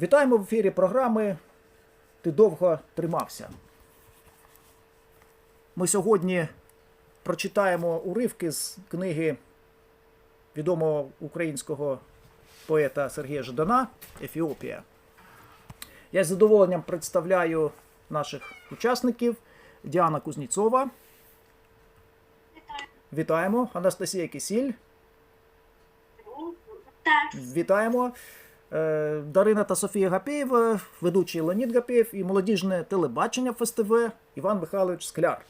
Вітаємо в ефірі програми Ти довго тримався. Ми сьогодні прочитаємо уривки з книги відомого українського поета Сергія Ждана Ефіопія. Я з задоволенням представляю наших учасників Діана Кузніцова. Вітаємо. Анастасія Кисіль. Вітаємо. Е, Дарина та Софія Гапєєва, ведучий Леонід Гапєєв і молодіжне телебачення ФСТВ Іван Михайлович Скляр.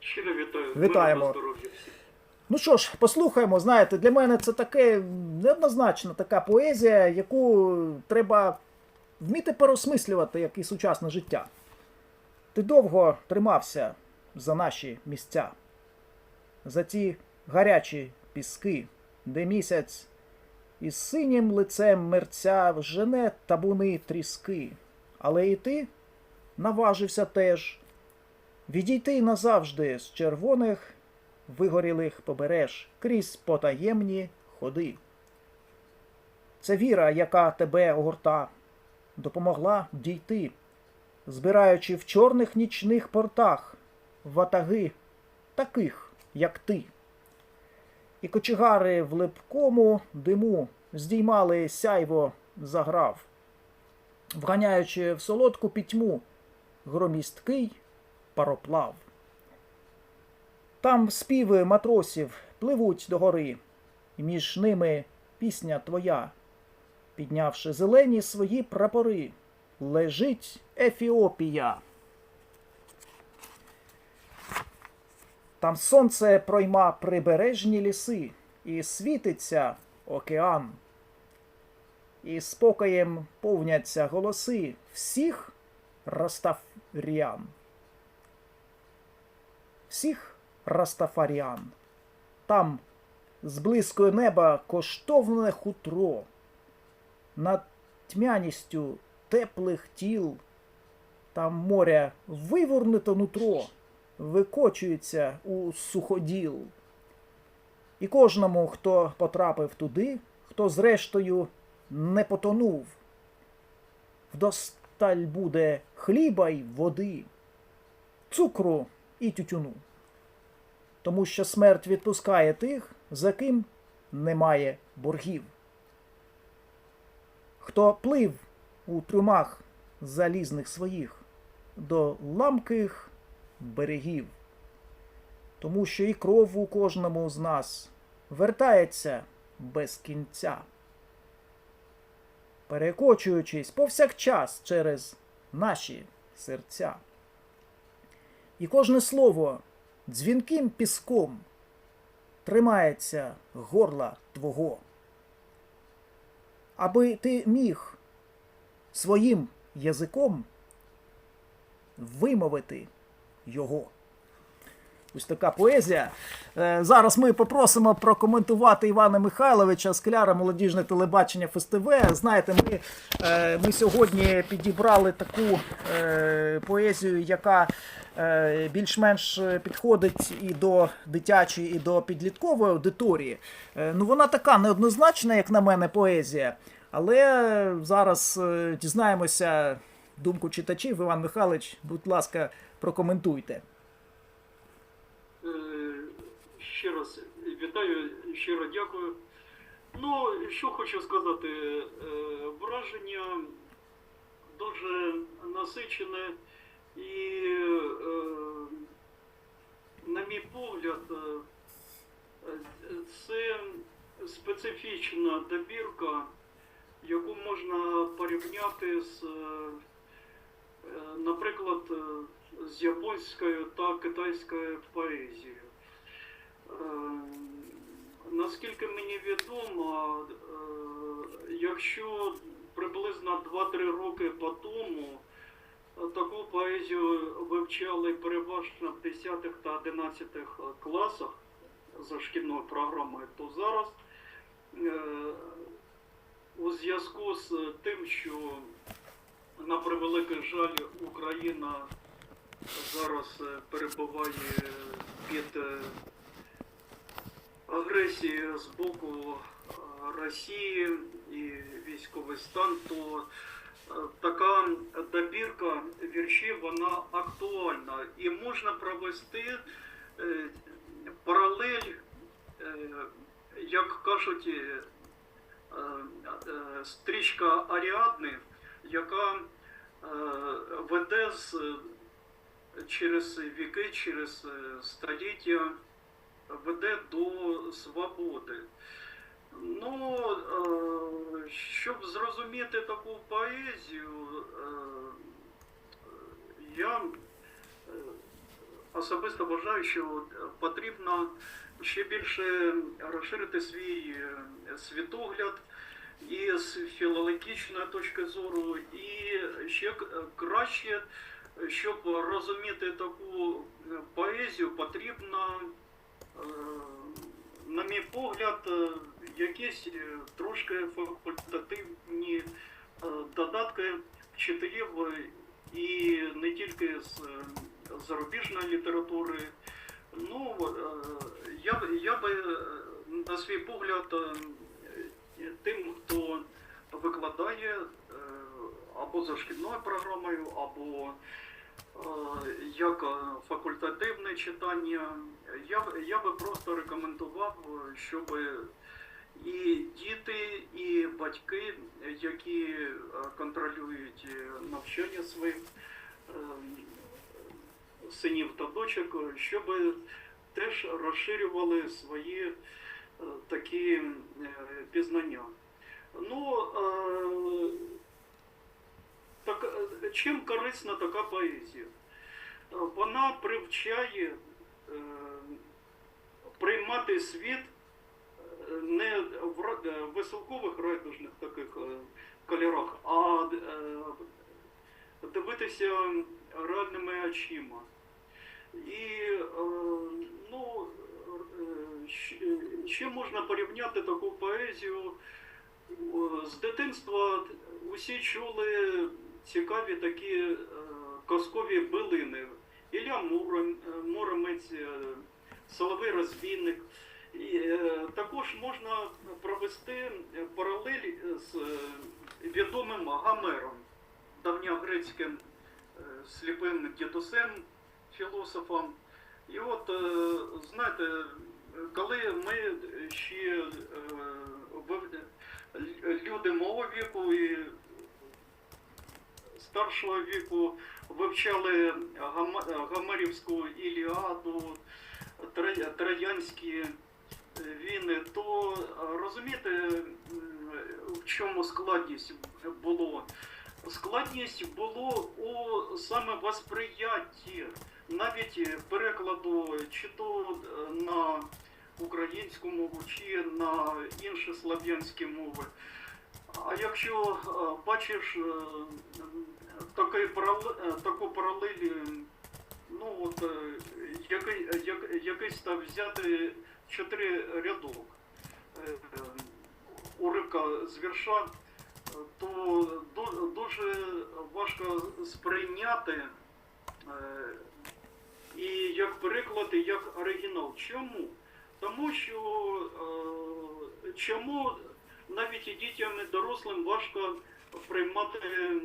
Щиро вітаю. Вітаємо. Ну що ж, послухаємо. Знаєте, для мене це таке неоднозначна така поезія, яку треба вміти переосмислювати, як і сучасне життя. Ти довго тримався за наші місця, за ті гарячі піски, де місяць із синім лицем мерця жене табуни тріски. Але і ти наважився теж відійти назавжди з червоних вигорілих побереж крізь потаємні ходи. Це віра, яка тебе огорта, допомогла дійти, збираючи в чорних нічних портах ватаги таких, як ти. І кочегари в липкому диму здіймали сяйво заграв, вганяючи в солодку пітьму громісткий пароплав. Там співи матросів пливуть догори, і між ними пісня твоя, піднявши зелені свої прапори, лежить Ефіопія. Там сонце пройма прибережні ліси, і світиться океан. І спокоєм повняться голоси всіх растафріан. Всіх растафаріан. Там з близького неба коштовне хутро, над тьмяністю теплих тіл, там моря вивернуто нутро, викочується у суходіл. І кожному, хто потрапив туди, хто зрештою не потонув, вдосталь буде хліба й води, цукру і тютюну. Тому що смерть відпускає тих, за ким немає боргів. Хто плив у трюмах залізних своїх до ламких берегів, тому що і кров у кожному з нас вертається без кінця, перекочуючись повсякчас через наші серця. І кожне слово дзвінким піском тримається горла твого. Аби ти міг своїм язиком вимовити його. Ось така поезія. Е, Зараз ми попросимо прокоментувати Івана Михайловича Скляра, молодіжне телебачення ФСТВ. Знаєте, ми, е, ми сьогодні підібрали таку е, поезію, яка більш-менш підходить і до дитячої, і до підліткової аудиторії. Ну, вона така неоднозначна, як на мене, поезія. Але зараз дізнаємося думку читачів. Іван Михайлович, будь ласка, прокоментуйте. Е, Ще раз вітаю, щиро дякую. Ну, що хочу сказати, е, враження дуже насичене і, е, на мій погляд, це специфічна добірка, яку можна порівняти з, наприклад, з японською та китайською поезією. Е, Наскільки мені відомо, е, якщо приблизно 2-3 роки по тому е, таку поезію вивчали переважно в 10 та 11 класах за шкільною програмою, то зараз у зв'язку з тим, що на превеликий жаль Україна зараз е, перебуває під е, агресією з боку е, Росії і військовий стан, то така добірка віршів вона актуальна. І можна провести паралель, як кажуть, стрічка Аріадни, яка веде з, через віки, через е, століття, веде до свободи. Ну, е, щоб зрозуміти таку поезію, е, я особисто вважаю, що потрібно ще більше розширити свій світогляд і з філологічної точки зору, і ще краще, щоб розуміти таку е, поезію, потрібно, е, на мій погляд, е, якісь трошки факультативні додатки вчителів і не тільки з зарубіжної літератури. Ну, я, я би на свій погляд тим, хто викладає або за шкільною програмою, або е, як е, факультативне читання, я, я би просто рекомендував, е, щоб і діти, і батьки, які контролюють навчання своїх синів та дочок, щоб теж розширювали свої такі пізнання. Ну, так, е, чим корисна така поезія? Е, Вона привчає е, приймати світ е, не в веселкових райдужних таких кольорах, а е, дивитися реальними очима. І е, ну, ще можна порівняти таку поезію. З дитинства усі чули цікаві такі е, казкові билини. Ілля е, Муромець, е, Соловей Розбійник. І, е, також можна провести паралель з е, відомим Гомером, давньогрецьким е, сліпим дідусем, філософом. І от, е, знаєте, коли ми ще е, люди мого віку і старшого віку вивчали Гама- Гомерівську Іліаду, Троянські е, війни, то розумієте, в чому складність було? Складність було у саме восприятті, навіть перекладу чи то е, на українську мову, чи на інші слав'янські мови. А якщо е, бачиш такий е, таку паралель, е, ну от е, який, як, якийсь там взяти чотири рядок е, е, уривка з вірша, е, то дуже важко сприйняти е, і як переклад, і як оригінал. Чому? Тому що е, чому навіть і дітям і дорослим важко приймати е,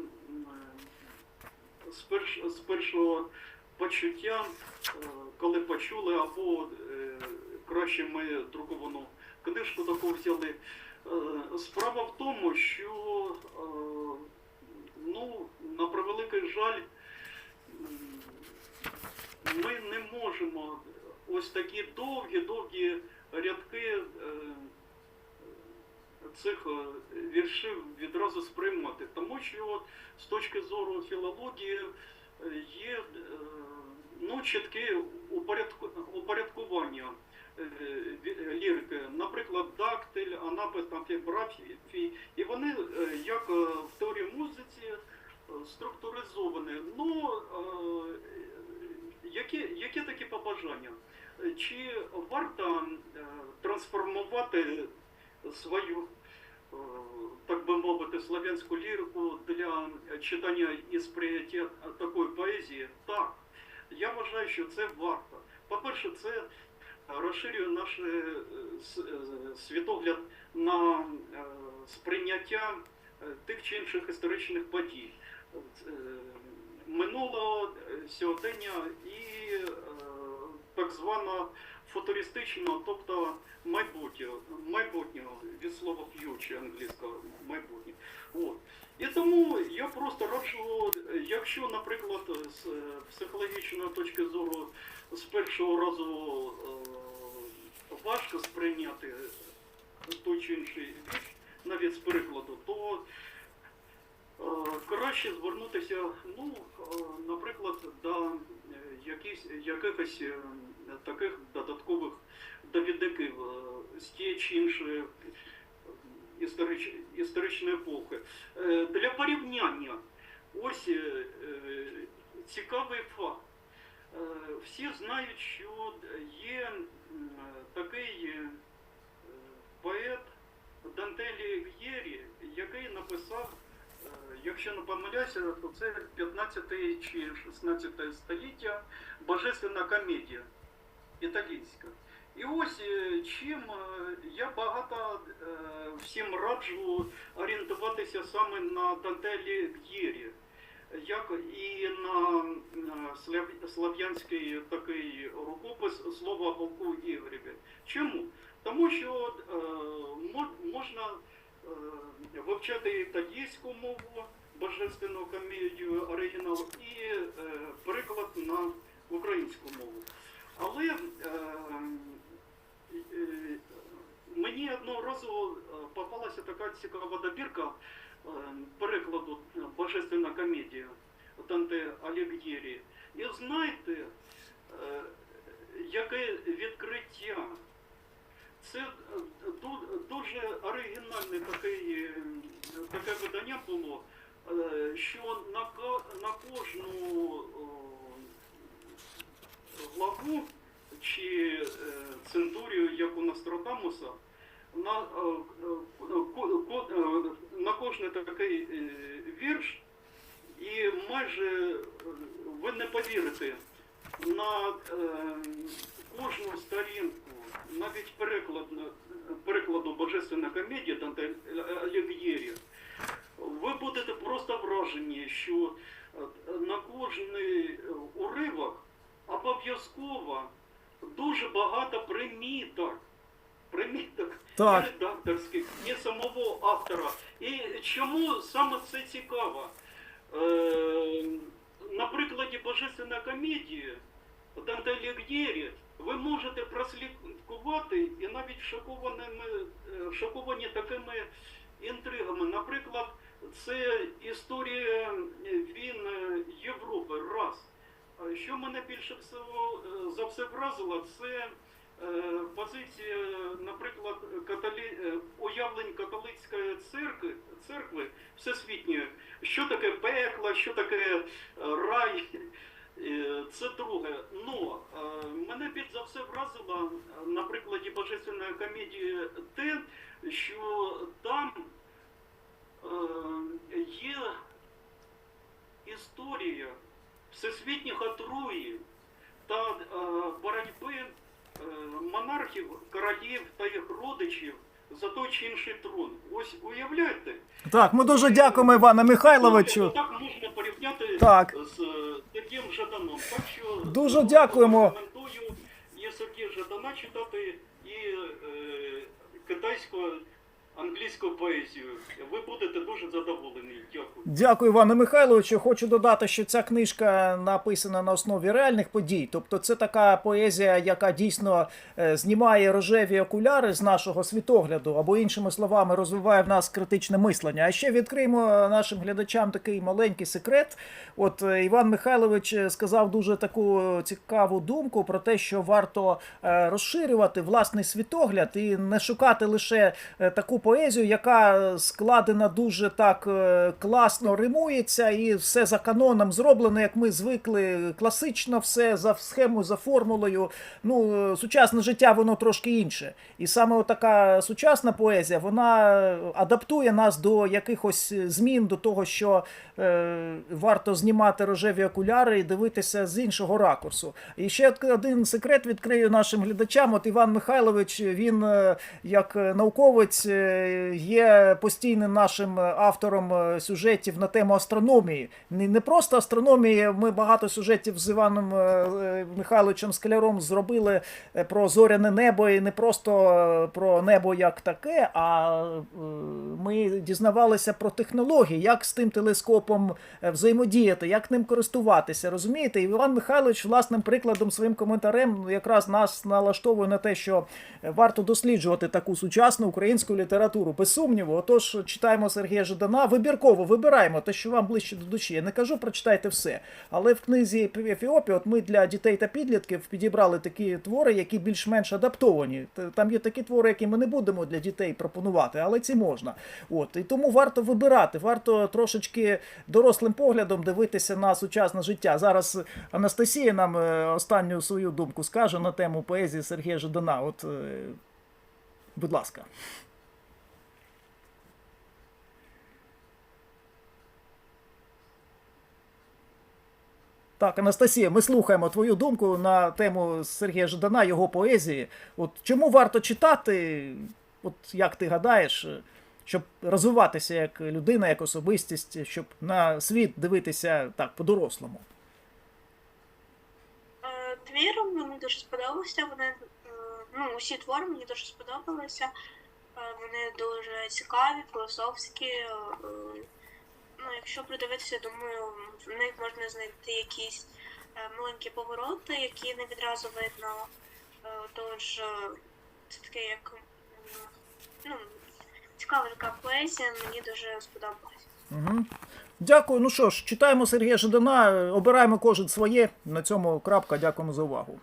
з, перш, з першого почуття, е, коли почули, або е, краще ми друковану книжку таку взяли. Е, Справа в тому, що ну, на превеликий жаль, ми не можемо ось такі довгі-довгі рядки цих е, віршів відразу сприймати. Тому що з точки зору філології е, є е, ну, чітке упорядкування лірики, наприклад, дактиль, анапис, амфібрафій, і вони як в теорії музиці структуризовані. Ну, які, які такі побажання? Чи варто трансформувати свою, так би мовити, славянську лірику для читання і сприйняття такої поезії? Так. Я вважаю, що це варто. По-перше, це розширює наш е, світогляд на сприйняття тих чи інших історичних подій е, минулого е, сьогодення і е, так звано футуристичного, тобто майбутнього, майбутнього від слова future англійського майбутнє. От. І тому я просто раджу, якщо, наприклад, з е, психологічної точки зору з першого разу е, важко сприйняти той чи інший вірш, навіть з прикладу, то е, краще звернутися, ну, наприклад, до якихось е, таких додаткових довідників е, з тієї чи іншої історич, історичної епохи. Е, Для порівняння, ось е, е, цікавий факт. Е, Всі знають, що є такий е, поет Дантелі Г'єрі, який написав, е, якщо не помиляюся, то це 15 чи 16 століття Божественна комедія італійська. І ось е, чим е, я багато е, всім раджу орієнтуватися саме на Дантелі Г'єрі, як і на слав'янський такий рукопис слова полку Ігореві. Чому? Тому що можна вивчати італійську мову, божественну комедію, оригінал і переклад на українську мову. Але е, е, мені одного разу е, попалася така цікава добірка е, перекладу Божественна комедія Данте Аліг'єрі. І знаєте, е, яке відкриття? Це е, дуже оригінальне таке, таке видання було, що на, кожну главу чи центурію, як у Нострадамуса, на, е, е, е, на кожний такий вірш, і майже ви не повірите, на кожну сторінку, навіть переклад, перекладу Божественна комедія Данте Аліг'єрі, ви будете просто вражені, що на кожний уривок обов'язково дуже багато приміток. Приміток Так. редакторських, і самого автора. І чому саме це цікаво? Е, на прикладі Божественної комедії Данте Аліг'єрі ви можете прослідкувати і навіть шокованими, е, шоковані такими інтригами. Наприклад, це історія е, він е, Європи. Раз. Що мене більше за все вразило, це е, позиція, наприклад, католі... е, уявлень католицької церкви, церкви всесвітньої. Що таке пекло, що таке е, рай. Це друге. Ну, мене більш за все вразило на прикладі Божественної комедії те, що там є історія всесвітніх отруїв та боротьби монархів, королів та їх родичів за той чи інший трон. Ось уявляєте? Так, ми дуже дякуємо Івану Михайловичу. Так можна порівняти Так. з таким Жаданом. Так що Дуже дякуємо. Рекомендую і Сергія Жадана читати, і е, китайську англійську поезію. Ви будете дуже задоволені. Дякую. Дякую, Івану Михайловичу. Хочу додати, що ця книжка написана на основі реальних подій. Тобто, це така поезія, яка дійсно е, знімає рожеві окуляри з нашого світогляду, або іншими словами, розвиває в нас критичне мислення. А ще відкриємо нашим глядачам такий маленький секрет. От е, Іван Михайлович е, сказав дуже таку цікаву думку про те, що варто розширювати власний світогляд і не шукати лише таку поезію, яка складена дуже так е, класно. римується і все за каноном зроблено, як ми звикли, класично все за схемою, за формулою. Ну, е, сучасне життя, воно трошки інше. І саме така сучасна поезія, вона адаптує нас до якихось змін, до того, що е, варто знімати рожеві окуляри і дивитися з іншого ракурсу. І ще один секрет відкрию нашим глядачам. От Іван Михайлович, він е, як науковець є постійним нашим автором е, сюжетів на тему астрономії. Не, просто астрономії. Ми багато сюжетів з Іваном е, Михайловичем Скаляром зробили е, про зоряне небо і не просто е, про небо як таке, а е, ми дізнавалися про технології, як з тим телескопом е, взаємодіяти, як ним користуватися. Розумієте? І Іван Михайлович власним прикладом, своїм коментарем якраз нас налаштовує на те, що е, варто досліджувати таку сучасну українську літературу. Без сумніву, отож читаємо Сергія Жидана, вибірково вибираємо те, що вам ближче до душі. Я не кажу, прочитайте все. Але в книзі Ефіопія, от ми для дітей та підлітків підібрали такі твори, які більш-менш адаптовані. Там є такі твори, які ми не будемо для дітей пропонувати, але ці можна. От і тому варто вибирати, варто трошечки дорослим поглядом дивитися на сучасне життя. Зараз Анастасія нам е, останню свою думку скаже на тему поезії Сергія Жидана. От, е, будь ласка. Так, Анастасія, ми слухаємо твою думку на тему Сергія Ждана, його поезії. От чому варто читати, от як ти гадаєш, щоб розвиватися як людина, як особистість, щоб на світ дивитися так по-дорослому? Е, Твір мені дуже сподобався. Вони е, ну, усі твори мені дуже сподобалися. Е, Вони дуже цікаві, філософські. Ну, якщо придивитися, думаю, в них можна знайти якісь е, маленькі повороти, які не відразу видно. Е, Тож е, це таке як ну, цікава така поезія, мені дуже сподобалась. Угу. Дякую. Ну що ж, читаємо Сергія Жидана, обираємо кожен своє. На цьому крапка. Дякуємо за увагу.